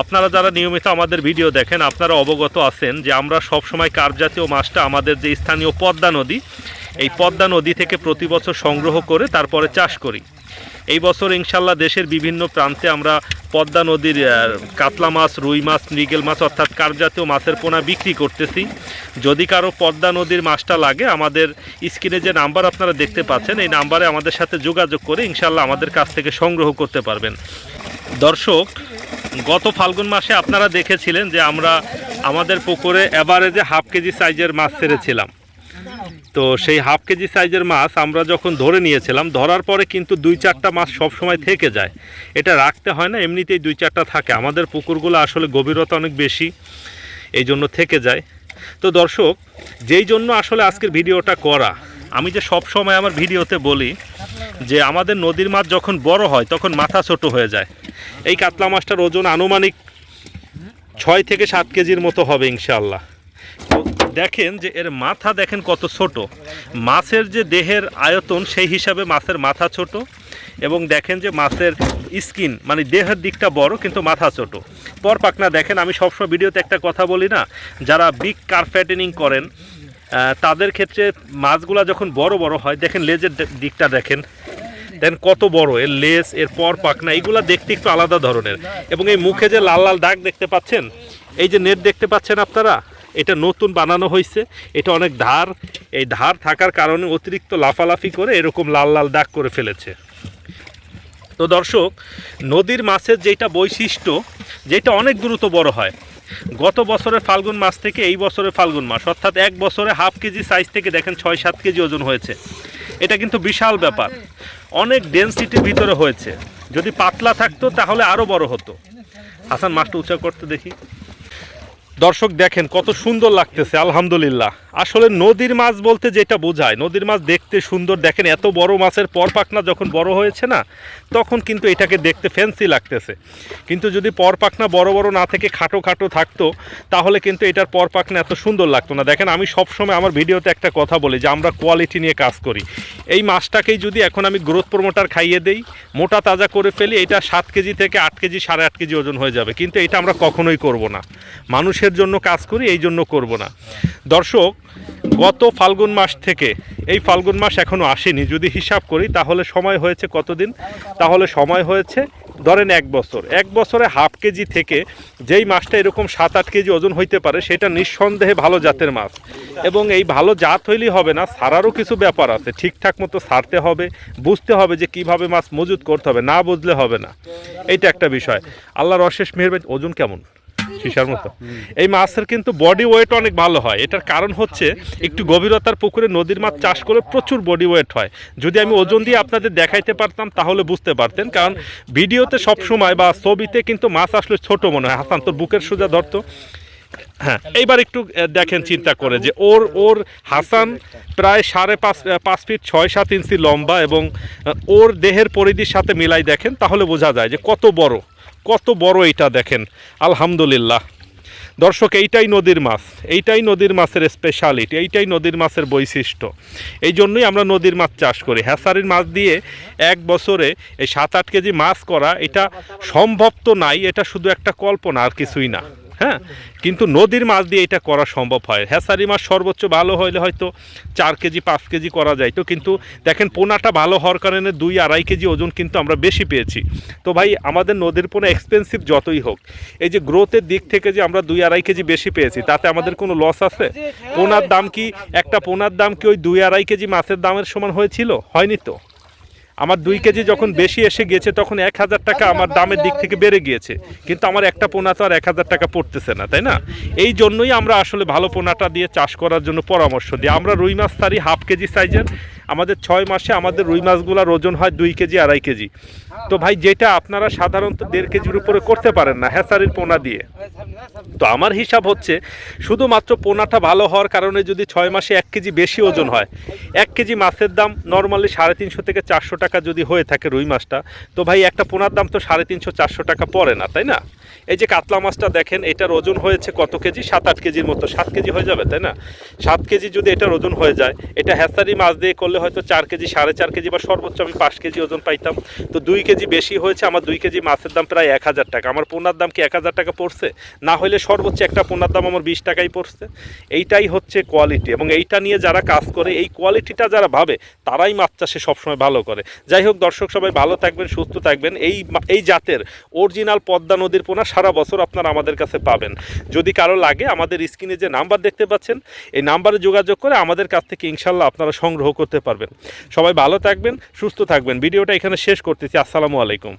আপনারা যারা নিয়মিত আমাদের ভিডিও দেখেন, আপনারা অবগত আছেন যে আমরা সব সময় কার্প জাতীয় মাছটা আমাদের যে স্থানীয় পদ্মা নদী, এই পদ্মা নদী থেকে প্রতি বছর সংগ্রহ করে তারপরে চাষ করি। এই বছর ইনশাল্লাহ দেশের বিভিন্ন প্রান্তে আমরা পদ্মা নদীর কাতলা মাছ, রুই মাছ, মৃগেল মাছ অর্থাৎ কার্প জাতীয় মাছের পোনা বিক্রি করতেছি। যদি কারও পদ্মা নদীর মাছটা লাগে, আমাদের স্ক্রিনে যে নাম্বার আপনারা দেখতে পাচ্ছেন, এই নাম্বারে আমাদের সাথে যোগাযোগ করে ইনশাল্লাহ আমাদের কাছ থেকে সংগ্রহ করতে পারবেন। দর্শক গত ফাল্গুন মাসে আপনারা দেখেছিলেন যে আমরা আমাদের পুকুরে এভারেজে হাফ কেজি সাইজের মাছ ছেড়েছিলাম। তো সেই হাফ কেজি সাইজের মাছ আমরা যখন ধরে নিয়েছিলাম, ধরার পরে কিন্তু দুই চারটা মাছ সব সময় থেকে যায়। এটা রাখতে হয় না, এমনিতেই দুই চারটা থাকে। আমাদের পুকুরগুলো আসলে গভীরতা অনেক বেশি, এই জন্য থেকে যায়। তো দর্শক, যেই জন্য আসলে আজকের ভিডিওটা করা, আমি যে সব সময় আমার ভিডিওতে বলি যে আমাদের নদীর মাছ যখন বড় হয়, তখন মাথা ছোট হয়ে যায়। এই কাতলা মাছটার ওজন আনুমানিক ছয় থেকে সাত কেজির মতো হবে ইনশাল্লাহ তো দেখেন যে এর মাথা দেখেন কত ছোট। মাছের যে দেহের আয়তন, সেই হিসাবে মাছের মাথা ছোট এবং দেখেন যে মাছের স্কিন মানে দেহের দিকটা বড়, কিন্তু মাথা ছোট। পর পাকনা দেখেন, আমি সবসময় ভিডিওতে একটা কথা বলি না, যারা বিগ কার্ফেটেনিং করেন তাদের ক্ষেত্রে মাছগুলা যখন বড় বড় হয়, দেখেন লেজের দিকটা দেখেন। দেন কত বড়, এর লেস এর পর পাকনা এইগুলা দেখতে একটু আলাদা ধরনের। এবং এই মুখে যে লাল লাল দাগ দেখতে পাচ্ছেন, এই যে নেট দেখতে পাচ্ছেন আপনারা, এটা নতুন বানানো হয়েছে এটা অনেক ধার। এই ধার থাকার কারণে অতিরিক্ত লাফালাফি করে এরকম লাল লাল দাগ করে ফেলেছে। তো দর্শক, নদীর মাছের যেটা বৈশিষ্ট্য, যেটা অনেক দ্রুত বড় হয় গত বছরের ফাল্গুন মাস থেকে এই বছরের ফাল্গুন মাস, অর্থাৎ এক বছরে হাফ কেজি সাইজ থেকে দেখেন ছয় সাত কেজি ওজন হয়েছে। এটা কিন্তু বিশাল ব্যাপার। অনেক ডেন্সিটির ভিতরে হয়েছে। যদি পাতলা থাকতো তাহলে আরও বড় হতো। হাসান, মাছটা উঁচা করতে দেখি। দর্শক দেখেন কত সুন্দর লাগতেছে, আলহামদুলিল্লাহ। আসলে নদীর মাছ বলতে যেটা বোঝায়, নদীর মাছ দেখতে সুন্দর, দেখেন এত বড় মাছের পরপাকনা যখন বড় হয়েছে না, তখন কিন্তু এটাকে দেখতে ফ্যান্সি লাগতেছে। কিন্তু যদি পরপাকনা বড় বড় না থেকে খাটো খাটো থাকতো, তাহলে কিন্তু এটার পরপাকনা এত সুন্দর লাগতো না। দেখেন, আমি সবসময় আমার ভিডিওতে একটা কথা বলি যে, আমরা কোয়ালিটি নিয়ে কাজ করি। এই মাছটাকেই যদি এখন আমি গ্রোথ প্রমোটার খাইয়ে দেই, মোটা তাজা করে ফেলি, এটা সাত কেজি থেকে আট কেজি, সাড়ে আট কেজি ওজন হয়ে যাবে। কিন্তু এটা আমরা কখনোই করব না। মানুষের জন্য কাজ করি, এই জন্য করব না। দর্শক, গত ফাল্গুন মাস থেকে, এই ফাল্গুন মাস এখনও আসেনি। যদি হিসাব করি, তাহলে সময় হয়েছে কতদিন? তাহলে সময় হয়েছে, ধরেন এক বছর। এক বছরে হাফ কেজি থেকে যেই মাছটা এরকম সাত আট কেজি ওজন হইতে পারে, সেটা নিঃসন্দেহে ভালো জাতের মাছ। এবং এই ভালো জাত হইলেই হবে না, সারারও কিছু ব্যাপার আছে। ঠিকঠাক মতো সারতে হবে, বুঝতে হবে যে কীভাবে মাছ মজুত করতে হবে, না বুঝলে হবে না। এইটা একটা বিষয়। আল্লাহর অশেষ মেহরবানি। ওজন কেমন? সিসার মতো। এই মাছের কিন্তু বডি ওয়েট অনেক ভালো হয়। এটার কারণ হচ্ছে একটু গভীরতার পুকুরে নদীর মাছ চাষ করে প্রচুর বডি ওয়েট হয়। যদি আমি ওজন দিয়ে আপনাদের দেখাইতে পারতাম তাহলে বুঝতে পারতেন। কারণ ভিডিওতে সব সময় বা ছবিতে কিন্তু মাছ আসলে ছোট মনে হয়। হাসান তোর বুকের সোজা ধরতো হ্যাঁ এইবার একটু দেখেন চিন্তা করে যে ওর ওর হাসান প্রায় সাড়ে পাঁচ পাঁচ ফিট ছয় সাত ইঞ্চি লম্বা এবং ওর দেহের পরিধির সাথে মিলাই দেখেন তাহলে বোঝা যায় যে কত বড়। কত বড় এটা দেখেন, আলহামদুলিল্লাহ। দর্শক, এইটাই নদীর মাছ, এইটাই নদীর মাছের স্পেশালিটি এইটাই নদীর মাছের বৈশিষ্ট্য। এই জন্যই আমরা নদীর মাছ চাষ করি। হ্যাসারির মাছ দিয়ে এক বছরে এই সাত আট কেজি মাছ করা, এটা সম্ভব তো নাই, এটা শুধু একটা কল্পনা, আর কিছুই না। হ্যাঁ? কিন্তু নদীর মাছ দিয়ে এটা করা সম্ভব হয়। হ্যাসারি মাছ সর্বোচ্চ ভালো হলে হয়তো চার কেজি, পাঁচ কেজি করা যায়। তো কিন্তু দেখেন, পোনাটা ভালো হওয়ার কারণে দুই আড়াই কেজি ওজন কিন্তু আমরা বেশি পেয়েছি। তো ভাই, আমাদের নদীর পোনা এক্সপেন্সিভ যতই হোক, এই যে গ্রোথের দিক থেকে যে আমরা দুই আড়াই কেজি বেশি পেয়েছি, তাতে আমাদের কোনো লস আছে? পোনার দাম কি, একটা পোনার দাম কি ওই দুই আড়াই কেজি মাছের দামের সমান হয়েছিল? হয়নি তো? আমার দুই কেজি যখন বেশি এসে গিয়েছে, তখন এক হাজার টাকা আমার দামের দিক থেকে বেড়ে গিয়েছে। কিন্তু আমার একটা পোনা তো আর এক হাজার টাকা পড়তেছে না, তাই না? এই জন্যই আমরা আসলে ভালো পোনাটা দিয়ে চাষ করার জন্য পরামর্শ দিই। আমরা রুই মাছ তারি হাফ কেজি সাইজের আমাদের ছয় মাসে আমাদের রুই মাছগুলোর ওজন হয় দুই কেজি, আড়াই কেজি। তো ভাই, যেটা আপনারা সাধারণত দেড় কেজির উপরে করতে পারেন না হ্যাসারির পোনা দিয়ে। তো আমার হিসাব হচ্ছে, শুধুমাত্র পোনাটা ভালো হওয়ার কারণে যদি ছয় মাসে এক কেজি বেশি ওজন হয়, এক কেজি মাছের দাম নর্মালি সাড়ে তিনশো থেকে চারশো টাকা যদি হয়ে থাকে রুই মাছটা, তো ভাই, একটা পোনার দাম তো সাড়ে তিনশো, চারশো টাকা পড়ে না, তাই না? এই যে কাতলা মাছটা দেখেন, এটার ওজন হয়েছে কত কেজি? সাত আট কেজির মতো। সাত কেজি হয়ে যাবে, তাই না? সাত কেজি যদি এটার ওজন হয়ে যায়, এটা হ্যাসারি মাছ দিয়ে করলে হয়তো চার কেজি, সাড়ে চার কেজি বা সর্বোচ্চ আমি পাঁচ কেজি ওজন পাইতাম। তো দুই কেজি বেশি হয়েছে, আমার দুই কেজি মাছের দাম প্রায় এক হাজার টাকা। আমার পোনার দাম কি এক হাজার টাকা পড়ছে? না হলে সর্বোচ্চ একটা পোনার দাম আমার বিশ টাকাই পড়ছে। এইটাই হচ্ছে কোয়ালিটি এবং এইটা নিয়ে যারা কাজ করে, এই কোয়ালিটিটা যারা ভাবে, তারাই মাছ চাষে সবসময় ভালো করে। যাই হোক, দর্শক সবাই ভালো থাকবেন, সুস্থ থাকবেন। এই এই জাতের অরিজিনাল পদ্মা নদীর পোনা সারা বছর আপনারা আমাদের কাছে পাবেন। যদি কারও লাগে, আমাদের স্ক্রিনে যে নাম্বার দেখতে পাচ্ছেন, এই নাম্বারে যোগাযোগ করে আমাদের কাছ থেকে ইনশাল্লাহ আপনারা সংগ্রহ করতে পারবেন। সবাই ভালো থাকবেন, সুস্থ থাকবেন। ভিডিওটা এখানে শেষ করতেছি। আসসালামু আলাইকুম।